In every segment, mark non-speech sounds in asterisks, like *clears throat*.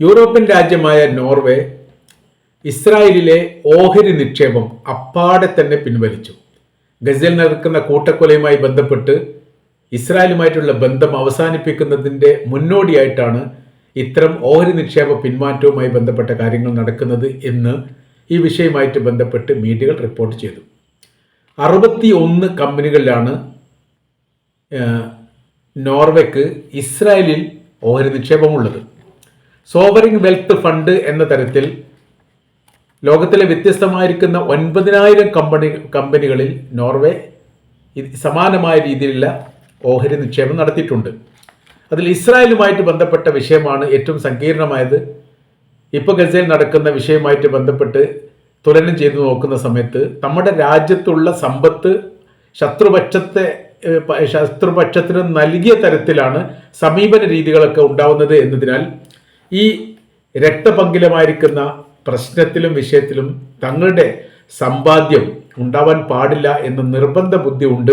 European രാജ്യമായ Norway ഇസ്രായേലിലെ ഓഹരി നിക്ഷേപം അപ്പാടെ തന്നെ പിൻവലിച്ചു. ഗസയിൽ നടക്കുന്ന കൂട്ടക്കൊലയുമായി ബന്ധപ്പെട്ട് ഇസ്രായേലുമായിട്ടുള്ള ബന്ധം അവസാനിപ്പിക്കുന്നതിന്റെ മുന്നോടിയായിട്ടാണ് ഇത്തരം ഓഹരി നിക്ഷേപ പിന്മാറ്റവുമായി ബന്ധപ്പെട്ട കാര്യങ്ങൾ നടക്കുന്നത് എന്ന് ഈ വിഷയവുമായിട്ട് ബന്ധപ്പെട്ട് മീഡിയകൾ റിപ്പോർട്ട് ചെയ്തു. അറുപത്തി ഒന്ന് കമ്പനികളിലാണ് നോർവേക്ക് ഇസ്രായേലിൽ ഓഹരി നിക്ഷേപമുള്ളത്. സോവറിംഗ് വെൽത്ത് ഫണ്ട് എന്ന തരത്തിൽ ലോകത്തിലെ വ്യത്യസ്തമായിരിക്കുന്ന ഒൻപതിനായിരം കമ്പനി കമ്പനികളിൽ നോർവേ സമാനമായ രീതിയിലുള്ള ഓഹരി നിക്ഷേപം നടത്തിയിട്ടുണ്ട്. അതിൽ ഇസ്രായേലുമായിട്ട് ബന്ധപ്പെട്ട വിഷയമാണ് ഏറ്റവും സങ്കീർണമായത്. ഇപ്പോൾ ഗസയിൽ നടക്കുന്ന വിഷയമായിട്ട് ബന്ധപ്പെട്ട് തുലനം ചെയ്തു നോക്കുന്ന സമയത്ത് നമ്മുടെ രാജ്യത്തുള്ള സമ്പത്ത് ശത്രുപക്ഷത്തെ ശത്രുപക്ഷത്തിന് നൽകിയ തരത്തിലാണ് സമീപന രീതികളൊക്കെ ഉണ്ടാവുന്നത് എന്നതിനാൽ ഈ രക്തപങ്കിലമായിരിക്കുന്ന പ്രശ്നത്തിലും വിഷയത്തിലും തങ്ങളുടെ സമ്പാദ്യം ഉണ്ടാവാൻ പാടില്ല എന്ന് നിർബന്ധ ബുദ്ധി ഉണ്ട്.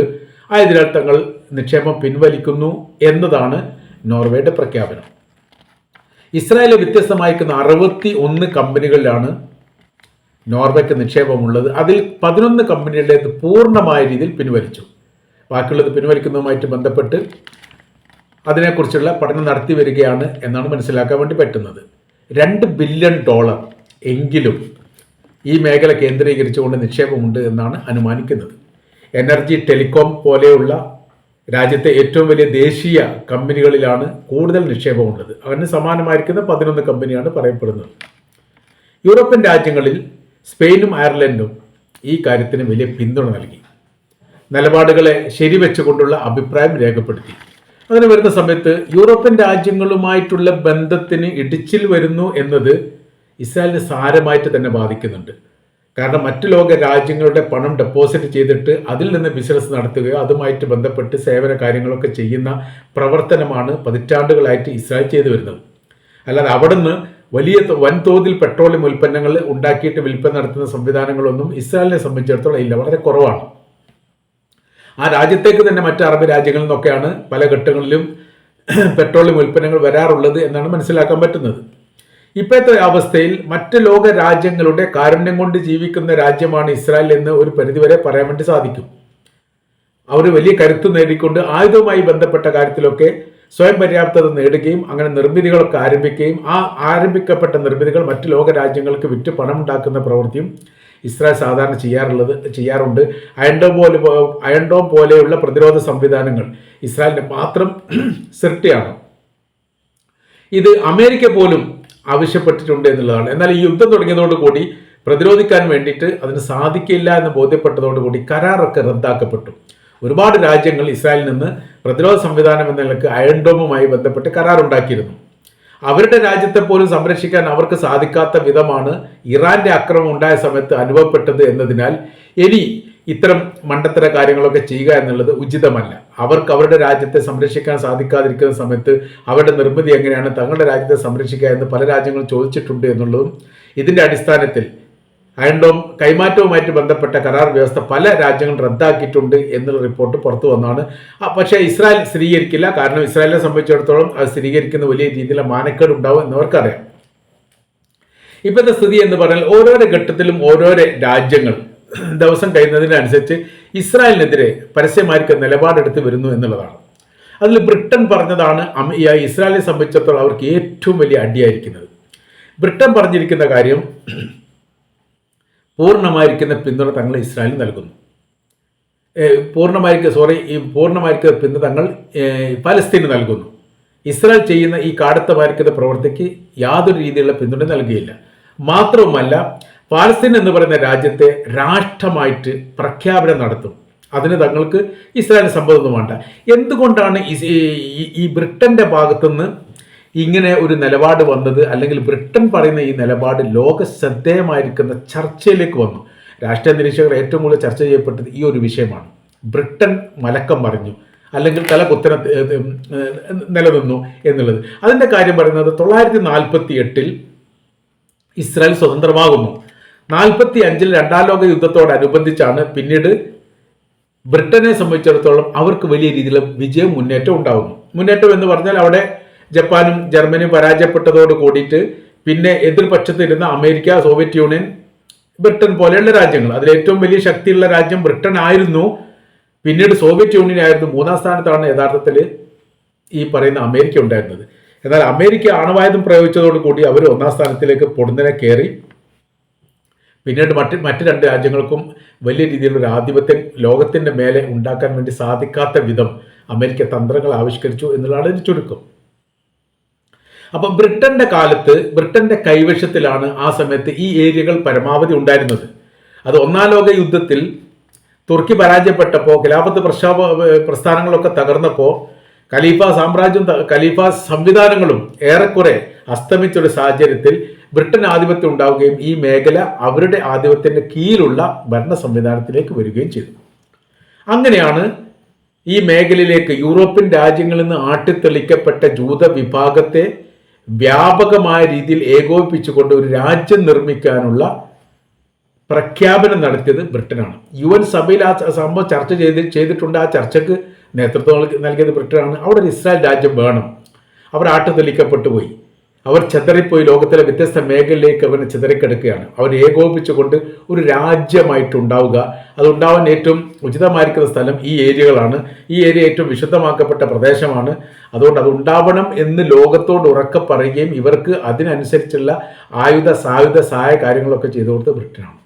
ആയതിനാൽ തങ്ങൾ നിക്ഷേപം പിൻവലിക്കുന്നു എന്നതാണ് നോർവേയുടെ പ്രഖ്യാപനം. ഇസ്രായേലിൽ വ്യത്യസ്തമായിരിക്കുന്ന അറുപത്തി ഒന്ന് കമ്പനികളിലാണ് നോർവേക്ക് നിക്ഷേപമുള്ളത്. അതിൽ പതിനൊന്ന് കമ്പനികളുടേത് പൂർണമായ രീതിയിൽ പിൻവലിച്ചു. ബാക്കിയുള്ളത് പിൻവലിക്കുന്നതുമായിട്ട് ബന്ധപ്പെട്ട് അതിനെക്കുറിച്ചുള്ള പഠനം നടത്തി വരികയാണ് എന്നാണ് മനസ്സിലാക്കാൻ വേണ്ടി പറ്റുന്നത്. രണ്ട് ബില്യൺ ഡോളർ എങ്കിലും ഈ മേഖല കേന്ദ്രീകരിച്ചുകൊണ്ട് നിക്ഷേപമുണ്ട് എന്നാണ് അനുമാനിക്കുന്നത്. എനർജി ടെലികോം പോലെയുള്ള രാജ്യത്തെ ഏറ്റവും വലിയ ദേശീയ കമ്പനികളിലാണ് കൂടുതൽ നിക്ഷേപമുള്ളത്. അതിന് സമാനമായിരിക്കുന്ന പതിനൊന്ന് കമ്പനിയാണ് പറയപ്പെടുന്നത്. യൂറോപ്യൻ രാജ്യങ്ങളിൽ സ്പെയിനും അയർലൻഡും ഈ കാര്യത്തിന് വലിയ പിന്തുണ നൽകി. നിലപാടുകളെ ശരിവെച്ചുകൊണ്ടുള്ള അഭിപ്രായം രേഖപ്പെടുത്തി. അങ്ങനെ വരുന്ന സമയത്ത് യൂറോപ്യൻ രാജ്യങ്ങളുമായിട്ടുള്ള ബന്ധത്തിന് ഇടിച്ചിൽ വരുന്നു എന്നത് ഇസ്രായേലിനെ സാരമായിട്ട് തന്നെ ബാധിക്കുന്നുണ്ട്. കാരണം മറ്റു ലോക രാജ്യങ്ങളുടെ പണം ഡെപ്പോസിറ്റ് ചെയ്തിട്ട് അതിൽ നിന്ന് ബിസിനസ് നടത്തുകയോ അതുമായിട്ട് ബന്ധപ്പെട്ട് സേവന കാര്യങ്ങളൊക്കെ ചെയ്യുന്ന പ്രവർത്തനമാണ് പതിറ്റാണ്ടുകളായിട്ട് ഇസ്രായേൽ ചെയ്തു വരുന്നത്. അല്ലാതെ അവിടുന്ന് വലിയ വൻതോതിൽ പെട്രോളിയം ഉൽപ്പന്നങ്ങൾ ഉണ്ടാക്കിയിട്ട് വിൽപ്പന നടത്തുന്ന സംവിധാനങ്ങളൊന്നും ഇസ്രായേലിനെ സംബന്ധിച്ചിടത്തോളം ഇല്ല. വളരെ കുറവാണ്. ആ രാജ്യത്തേക്ക് തന്നെ മറ്റ് അറബ് രാജ്യങ്ങളിൽ നിന്നൊക്കെയാണ് പല ഘട്ടങ്ങളിലും *clears throat* പെട്രോളിയം ഉൽപ്പന്നങ്ങൾ വരാറുള്ളത് എന്നാണ് മനസ്സിലാക്കാൻ പറ്റുന്നത്. ഇപ്പോഴത്തെ അവസ്ഥയിൽ മറ്റ് ലോക രാജ്യങ്ങളുടെ കാരുണ്യം കൊണ്ട് ജീവിക്കുന്ന രാജ്യമാണ് ഇസ്രായേൽ എന്ന് ഒരു പരിധിവരെ പറയാൻ വേണ്ടി സാധിക്കും. അവർ വലിയ കരുത്ത് നേടിക്കൊണ്ട് ആയുധവുമായി ബന്ധപ്പെട്ട കാര്യത്തിലൊക്കെ സ്വയം പര്യാപ്തത നേടുകയും അങ്ങനെ നിർമ്മിതികളൊക്കെ ആരംഭിക്കുകയും ആ ആരംഭിക്കപ്പെട്ട നിർമ്മിതികൾ മറ്റ് ലോക രാജ്യങ്ങൾക്ക് വിറ്റ് പണമുണ്ടാക്കുന്ന പ്രവൃത്തിയും ഇസ്രായേൽ സാധാരണ ചെയ്യാറുള്ളത് ചെയ്യാറുണ്ട്. അയൺഡോം പോലെ അയൺഡോം പോലെയുള്ള പ്രതിരോധ സംവിധാനങ്ങൾ ഇസ്രായേലിന്റെ മാത്രം *clears throat* സൃഷ്ടിയാണ്. ഇത് അമേരിക്ക പോലും ആവശ്യപ്പെട്ടിട്ടുണ്ട് എന്നുള്ളതാണ്. എന്നാൽ ഈ യുദ്ധം തുടങ്ങിയതോടുകൂടി പ്രതിരോധിക്കാൻ വേണ്ടിയിട്ട് അതിന് സാധിക്കില്ല എന്ന് ബോധ്യപ്പെട്ടതോടുകൂടി കരാറൊക്കെ റദ്ദാക്കപ്പെട്ടു. ഒരുപാട് രാജ്യങ്ങൾ ഇസ്രായേലിൽ നിന്ന് പ്രതിരോധ സംവിധാനം എന്ന നിലയ്ക്ക് അയൺഡോമുമായി ബന്ധപ്പെട്ട് കരാറുണ്ടാക്കിയിരുന്നു. അവരുടെ രാജ്യത്തെ പോലും സംരക്ഷിക്കാൻ അവർക്ക് സാധിക്കാത്ത വിധമാണ് ഇറാന്റെ അക്രമം ഉണ്ടായ സമയത്ത് അനുഭവപ്പെട്ടത് എന്നതിനാൽ ഇനി ഇത്തരം മണ്ടത്തര കാര്യങ്ങളൊക്കെ ചെയ്യുക എന്നുള്ളത് ഉചിതമല്ല. അവർക്ക് അവരുടെ രാജ്യത്തെ സംരക്ഷിക്കാൻ സാധിക്കാതിരിക്കുന്ന സമയത്ത് അവരുടെ നിർമ്മിതി എങ്ങനെയാണ് തങ്ങളുടെ രാജ്യത്തെ സംരക്ഷിക്കുക എന്ന് പല രാജ്യങ്ങളും ചോദിച്ചിട്ടുണ്ട് എന്നുള്ളതും ഇതിന്റെ അടിസ്ഥാനത്തിൽ അയൺഡോം കൈമാറ്റവുമായിട്ട് ബന്ധപ്പെട്ട കരാർ വ്യവസ്ഥ പല രാജ്യങ്ങൾ റദ്ദാക്കിയിട്ടുണ്ട് എന്നുള്ള റിപ്പോർട്ട് പുറത്തു വന്നതാണ്. ആ, പക്ഷേ ഇസ്രായേൽ സ്ഥിരീകരിക്കില്ല. കാരണം ഇസ്രായേലിനെ സംബന്ധിച്ചിടത്തോളം അത് സ്ഥിരീകരിക്കുന്ന വലിയ രീതിയിലുള്ള മാനക്കേട് ഉണ്ടാവും എന്നവർക്കറിയാം. ഇപ്പോഴത്തെ സ്ഥിതി എന്ന് പറഞ്ഞാൽ ഓരോരോ ഘട്ടത്തിലും ഓരോരോ രാജ്യങ്ങൾ ദിവസം കഴിയുന്നതിനനുസരിച്ച് ഇസ്രായേലിനെതിരെ പരസ്യമായിരിക്കും നിലപാടെടുത്ത് വരുന്നു എന്നുള്ളതാണ്. അതിൽ ബ്രിട്ടൻ പറഞ്ഞതാണ് ഇസ്രായേലിനെ സംബന്ധിച്ചിടത്തോളം അവർക്ക് ഏറ്റവും വലിയ അടിയായിരിക്കുന്നത്. ബ്രിട്ടൻ പറഞ്ഞിരിക്കുന്ന കാര്യം പൂർണമായിരിക്കുന്ന പിന്തുണ തങ്ങൾ ഇസ്രായേൽ നൽകുന്നു. പൂർണമായിരിക്കും സോറി ഈ പൂർണമായിരിക്കുന്ന പിന്തുണ തങ്ങൾ പലസ്തീന് നൽകുന്നു. ഇസ്രായേൽ ചെയ്യുന്ന ഈ കാടത്തമായിരിക്കുന്ന പ്രവൃത്തിക്ക് യാതൊരു രീതിയിലുള്ള പിന്തുണ നൽകിയില്ല. മാത്രവുമല്ല പാലസ്തീൻ എന്ന് പറയുന്ന രാജ്യത്തെ രാഷ്ട്രമായിട്ട് പ്രഖ്യാപനം നടത്തും. അതിന് തങ്ങൾക്ക് ഇസ്രായേലിന് സമ്മതമൊന്നും വേണ്ട. എന്തുകൊണ്ടാണ് ഈ ബ്രിട്ടന്റെ ഭാഗത്തുനിന്ന് ഇങ്ങനെ ഒരു നിലപാട് വന്നത് അല്ലെങ്കിൽ ബ്രിട്ടൻ പറയുന്ന ഈ നിലപാട് ലോക ശ്രദ്ധേയമായിരിക്കുന്ന ചർച്ചയിലേക്ക് വന്നു. രാഷ്ട്രീയ നിരീക്ഷകർ ഏറ്റവും കൂടുതൽ ചർച്ച ചെയ്യപ്പെട്ടത് ഈ ഒരു വിഷയമാണ്. ബ്രിട്ടൻ മലക്കം പറഞ്ഞു അല്ലെങ്കിൽ തല കുത്തനെ നിലനിന്നു എന്നുള്ളത്. അതിന്റെ കാര്യം പറയുന്നത് തൊള്ളായിരത്തി നാൽപ്പത്തി എട്ടിൽ ഇസ്രായേൽ സ്വതന്ത്രമാകുന്നു. നാൽപ്പത്തി അഞ്ചിൽ രണ്ടാം ലോക യുദ്ധത്തോടനുബന്ധിച്ചാണ് പിന്നീട് ബ്രിട്ടനെ സംബന്ധിച്ചിടത്തോളം അവർക്ക് വലിയ രീതിയിൽ വിജയം മുന്നേറ്റം ഉണ്ടാകുന്നു മുന്നേറ്റം എന്ന് പറഞ്ഞാൽ അവിടെ ജപ്പാനും ജർമ്മനിയും പരാജയപ്പെട്ടതോട് കൂടിയിട്ട് പിന്നെ എതിർപക്ഷത്തിരുന്ന അമേരിക്ക സോവിയറ്റ് യൂണിയൻ ബ്രിട്ടൻ പോലെയുള്ള രാജ്യങ്ങൾ. അതിൽ ഏറ്റവും വലിയ ശക്തിയുള്ള രാജ്യം ബ്രിട്ടൻ ആയിരുന്നു. പിന്നീട് സോവിയറ്റ് യൂണിയൻ ആയിരുന്നു മൂന്നാം സ്ഥാനത്താണ് യഥാർത്ഥത്തിൽ ഈ പറയുന്ന അമേരിക്ക ഉണ്ടായിരുന്നത്. എന്നാൽ അമേരിക്ക ആണവായുധം പ്രയോഗിച്ചതോട് കൂടി അവർ ഒന്നാം സ്ഥാനത്തിലേക്ക് പൊടുന്നനെ കയറി. പിന്നീട് മറ്റ് മറ്റ് രണ്ട് രാജ്യങ്ങൾക്കും വലിയ രീതിയിലുള്ള ആധിപത്യം ലോകത്തിന്റെ മേലെ ഉണ്ടാക്കാൻ വേണ്ടി സാധിക്കാത്ത വിധം അമേരിക്ക തന്ത്രങ്ങൾ ആവിഷ്കരിച്ചു എന്നുള്ളതാണ് ചുരുക്കം. അപ്പം ബ്രിട്ടന്റെ കാലത്ത് ബ്രിട്ടന്റെ കൈവശത്തിലാണ് ആ സമയത്ത് ഈ ഏരിയകൾ പരമാവധി ഉണ്ടായിരുന്നത്. അത് ഒന്നാം ലോക യുദ്ധത്തിൽ തുർക്കി പരാജയപ്പെട്ടപ്പോൾ ഖിലാഫത്ത് പ്രക്ഷാപ പ്രസ്ഥാനങ്ങളൊക്കെ തകർന്നപ്പോൾ ഖലീഫ സാമ്രാജ്യം ഖലീഫ സംവിധാനങ്ങളും ഏറെക്കുറെ അസ്തമിച്ചൊരു സാഹചര്യത്തിൽ ബ്രിട്ടൻ ആധിപത്യം ഉണ്ടാവുകയും ഈ മേഖല അവരുടെ ആധിപത്യത്തിന്റെ കീഴിലുള്ള ഭരണ സംവിധാനത്തിലേക്ക് വരികയും ചെയ്തു. അങ്ങനെയാണ് ഈ മേഖലയിലേക്ക് യൂറോപ്യൻ രാജ്യങ്ങളിൽ നിന്ന് ആട്ടിത്തെളിക്കപ്പെട്ട ജൂത വിഭാഗത്തെ വ്യാപകമായ രീതിയിൽ ഏകോപിപ്പിച്ചുകൊണ്ട് ഒരു രാജ്യം നിർമ്മിക്കാനുള്ള പ്രഖ്യാപനം നടത്തിയത് ബ്രിട്ടനാണ്. യു എൻ സഭയിൽ ആ സംഭവം ചർച്ച ചെയ്ത് ചെയ്തിട്ടുണ്ട്. ആ ചർച്ചയ്ക്ക് നേതൃത്വം നൽകിയത് ബ്രിട്ടനാണ്. അവിടെ ഒരു ഇസ്രായേൽ രാജ്യം വേണം. അവർ ആട്ടുതെളിക്കപ്പെട്ടു പോയി. അവർ ചെതറിപ്പോയി ലോകത്തിലെ വ്യത്യസ്ത മേഖലയിലേക്ക് അവനെ ചെതറിക്കിടക്കുകയാണ്. അവർ ഏകോപിച്ചുകൊണ്ട് ഒരു രാജ്യമായിട്ട് രാജ്യമായിട്ടുണ്ടാവുക. അതുണ്ടാവാൻ ഏറ്റവും ഉചിതമായിരിക്കുന്ന സ്ഥലം ഈ ഏരിയകളാണ്. ഈ ഏരിയ ഏറ്റവും വിശുദ്ധമാക്കപ്പെട്ട പ്രദേശമാണ്. അതുകൊണ്ട് അതുണ്ടാവണം എന്ന് ലോകത്തോട് ഉറക്കെ പറയുകയും ഇവർക്ക് അതിനനുസരിച്ചുള്ള ആയുധ സായുധ സഹായ കാര്യങ്ങളൊക്കെ ചെയ്തു കൊടുത്ത് ബ്രിട്ടനാണ്.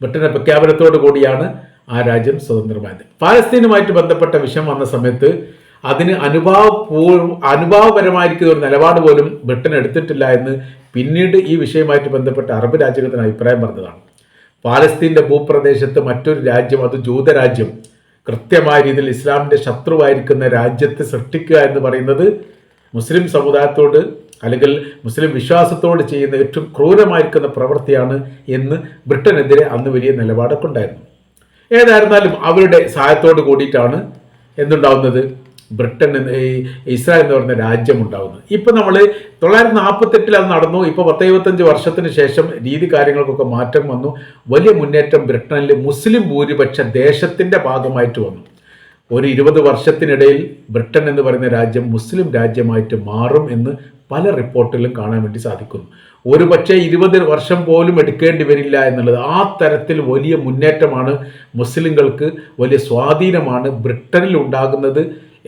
ബ്രിട്ടന്റെ പ്രഖ്യാപനത്തോടു കൂടിയാണ് ആ രാജ്യം സ്വതന്ത്രമായത്. പാലസ്തീനുമായിട്ട് ബന്ധപ്പെട്ട വിഷയം വന്ന സമയത്ത് അതിന് അനുഭാവപൂർവ അനുഭാവപരമായിരിക്കുന്ന ഒരു നിലപാട് പോലും ബ്രിട്ടൻ എടുത്തിട്ടില്ല എന്ന് പിന്നീട് ഈ വിഷയവുമായിട്ട് ബന്ധപ്പെട്ട അറബ് രാജ്യത്തിന് അഭിപ്രായം പറഞ്ഞതാണ്. പാലസ്തീന്റെ ഭൂപ്രദേശത്ത് മറ്റൊരു രാജ്യം അത് ജൂതരാജ്യം കൃത്യമായ രീതിയിൽ ഇസ്ലാമിന്റെ ശത്രുവായിരിക്കുന്ന രാജ്യത്തെ സൃഷ്ടിക്കുക എന്ന് പറയുന്നത് മുസ്ലിം സമുദായത്തോട് അല്ലെങ്കിൽ മുസ്ലിം വിശ്വാസത്തോട് ചെയ്യുന്ന ഏറ്റവും ക്രൂരമായിരിക്കുന്ന പ്രവൃത്തിയാണ് എന്ന് ബ്രിട്ടനെതിരെ അന്ന് വലിയ നിലപാടൊക്കെ ഉണ്ടായിരുന്നു. ഏതായിരുന്നാലും അവരുടെ സഹായത്തോട് കൂടിയിട്ടാണ് എന്തുണ്ടാവുന്നത്? ബ്രിട്ടൻ ഇസ്രായേൽ എന്ന് പറയുന്ന രാജ്യം ഉണ്ടാകുന്നത് ഇപ്പം നമ്മൾ തൊള്ളായിരത്തി നാൽപ്പത്തെട്ടിൽ അത് നടന്നു. ഇപ്പോൾ പത്തെഴുപത്തഞ്ച് വർഷത്തിന് ശേഷം രീതി കാര്യങ്ങൾക്കൊക്കെ മാറ്റം വന്നു. വലിയ മുന്നേറ്റം ബ്രിട്ടനിൽ മുസ്ലിം ഭൂരിപക്ഷ ദേശത്തിന്റെ ഭാഗമായിട്ട് വന്നു. ഒരു ഇരുപത് വർഷത്തിനിടയിൽ ബ്രിട്ടൻ എന്ന് പറയുന്ന രാജ്യം മുസ്ലിം രാജ്യമായിട്ട് മാറും എന്ന് പല റിപ്പോർട്ടിലും കാണാൻ വേണ്ടി സാധിക്കുന്നു. ഒരു പക്ഷേ ഇരുപത് വർഷം പോലും എടുക്കേണ്ടി വരില്ല എന്നുള്ളത് ആ തരത്തിൽ വലിയ മുന്നേറ്റമാണ് മുസ്ലിങ്ങൾക്ക് വലിയ സ്വാധീനമാണ് ബ്രിട്ടനിൽ ഉണ്ടാകുന്നത്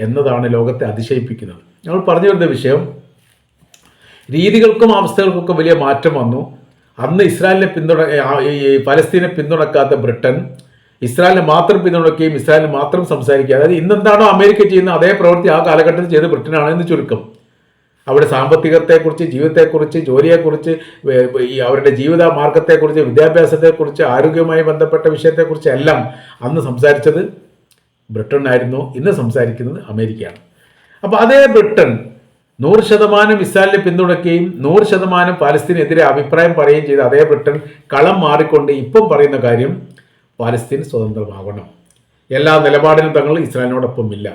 എന്നതാണ് ലോകത്തെ അതിശയിപ്പിക്കുന്നത്. ഞങ്ങൾ പറഞ്ഞു വരുന്ന വിഷയം രീതികൾക്കും അവസ്ഥകൾക്കൊക്കെ വലിയ മാറ്റം വന്നു. അന്ന് ഇസ്രായേലിനെ പിന്തുണ പലസ്തീനെ പിന്തുണക്കാത്ത ബ്രിട്ടൻ ഇസ്രായേലിനെ മാത്രം പിന്തുണയ്ക്കുകയും ഇസ്രായേലിന് മാത്രം സംസാരിക്കുക അതായത് ഇന്നെന്താണോ അമേരിക്ക ചെയ്യുന്ന അതേ പ്രവൃത്തി ആ കാലഘട്ടത്തിൽ ചെയ്ത് ബ്രിട്ടനാണ് എന്ന് ചുരുക്കം. അവിടെ സാമ്പത്തികത്തെക്കുറിച്ച് ജീവിതത്തെക്കുറിച്ച് ജോലിയെക്കുറിച്ച് അവരുടെ ജീവിത മാർഗത്തെക്കുറിച്ച് വിദ്യാഭ്യാസത്തെക്കുറിച്ച് ആരോഗ്യവുമായി ബന്ധപ്പെട്ട വിഷയത്തെക്കുറിച്ച് എല്ലാം അന്ന് സംസാരിച്ചത് ബ്രിട്ടനായിരുന്നു ഇന്ന് സംസാരിക്കുന്നത് അമേരിക്കയാണ്. അപ്പോൾ അതേ ബ്രിട്ടൻ നൂറ് ശതമാനം ഇസ്രായേലിനെ പിന്തുണയ്ക്കുകയും നൂറ് ശതമാനം പാലസ്തീനെതിരെ അഭിപ്രായം പറയുകയും ചെയ്ത അതേ ബ്രിട്ടൻ കളം മാറിക്കൊണ്ട് ഇപ്പം പറയുന്ന കാര്യം പാലസ്തീൻ സ്വതന്ത്രമാകണം. എല്ലാ നിലപാടിലും തങ്ങൾ ഇസ്രായേലിനോടൊപ്പമില്ല.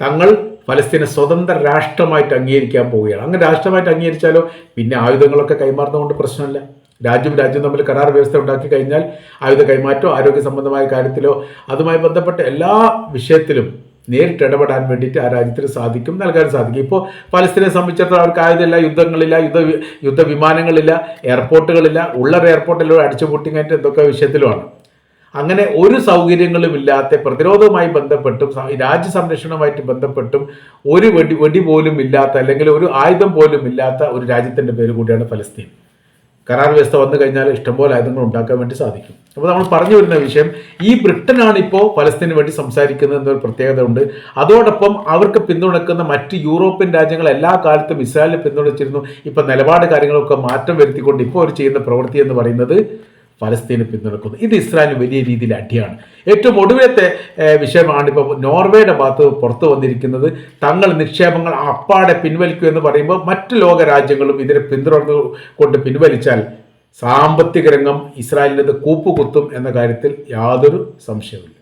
തങ്ങൾ ഫലസ്തീനെ സ്വതന്ത്ര രാഷ്ട്രമായിട്ട് അംഗീകരിക്കാൻ പോവുകയാണ്. അങ്ങനെ രാഷ്ട്രമായിട്ട് അംഗീകരിച്ചാലോ? പിന്നെ ആയുധങ്ങളൊക്കെ കൈമാറുന്നതുകൊണ്ട് പ്രശ്നമില്ല. രാജ്യം രാജ്യം തമ്മിൽ കരാർ വ്യവസ്ഥ ഉണ്ടാക്കി കഴിഞ്ഞാൽ ആയുധ കൈമാറ്റോ ആരോഗ്യ സംബന്ധമായ കാര്യത്തിലോ അതുമായി ബന്ധപ്പെട്ട എല്ലാ വിഷയത്തിലും നേരിട്ട് ഇടപെടാൻ വേണ്ടിയിട്ട് ആ രാജ്യത്തിന് സാധിക്കും നൽകാൻ സാധിക്കും. ഇപ്പോൾ പലസ്തീനെ സംബന്ധിച്ചിടത്തോളം അവർക്ക് ആയുധമില്ല യുദ്ധങ്ങളില്ല യുദ്ധ വിമാനങ്ങളില്ല എയർപോർട്ടുകളില്ല ഉള്ള എയർപോർട്ടിലൂടെ അടിച്ചുപൂട്ടി കഴിഞ്ഞിട്ട് എന്തൊക്കെ വിഷയത്തിലുമാണ്. അങ്ങനെ ഒരു സൗകര്യങ്ങളും ഇല്ലാത്ത പ്രതിരോധവുമായി ബന്ധപ്പെട്ടും രാജ്യ സംരക്ഷണവുമായിട്ട് ബന്ധപ്പെട്ടും ഒരു വെടി വെടി പോലും ഇല്ലാത്ത അല്ലെങ്കിൽ ഒരു ആയുധം പോലും ഇല്ലാത്ത ഒരു രാജ്യത്തിന്റെ പേര് കൂടിയാണ് ഫലസ്തീൻ. കരാർ വ്യവസ്ഥ വന്നു കഴിഞ്ഞാൽ ഇഷ്ടംപോലെ ആയുധങ്ങൾ ഉണ്ടാക്കാൻ വേണ്ടി സാധിക്കും. അപ്പോൾ നമ്മൾ പറഞ്ഞു വരുന്ന വിഷയം ഈ ബ്രിട്ടനാണ് ഇപ്പോൾ പലസ്തീന് വേണ്ടി സംസാരിക്കുന്നത് എന്നൊരു പ്രത്യേകത ഉണ്ട് അതോടൊപ്പം അവർക്ക് പിന്തുണക്കുന്ന മറ്റ് യൂറോപ്യൻ രാജ്യങ്ങൾ എല്ലാ കാലത്തും ഇസ്രായേലിനെ പിന്തുണച്ചിരുന്നു. ഇപ്പം നിലപാട് കാര്യങ്ങളൊക്കെ മാറ്റം വരുത്തിക്കൊണ്ട് ഇപ്പോൾ അവർ ചെയ്യുന്ന പ്രവൃത്തി എന്ന് പറയുന്നത് ഫലസ്തീനെ പിന്തുണക്കുന്നു ഇത് ഇസ്രായേലിന് വലിയ രീതിയിൽ അടിയാണ്. ഏറ്റവും ഒടുവിലത്തെ വിഷയമാണ് ഇപ്പോൾ നോർവേയുടെ ഭാഗത്ത് പുറത്തു വന്നിരിക്കുന്നത്. തങ്ങൾ നിക്ഷേപങ്ങൾ അപ്പാടെ പിൻവലിക്കൂ എന്ന് പറയുമ്പോൾ മറ്റ് ലോക രാജ്യങ്ങളും ഇതിനെ പിന്തുടർന്നു കൊണ്ട് പിൻവലിച്ചാൽ സാമ്പത്തിക രംഗം ഇസ്രായേലിന്റെ കൂപ്പുകുത്തും എന്ന കാര്യത്തിൽ യാതൊരു സംശയവുമില്ല.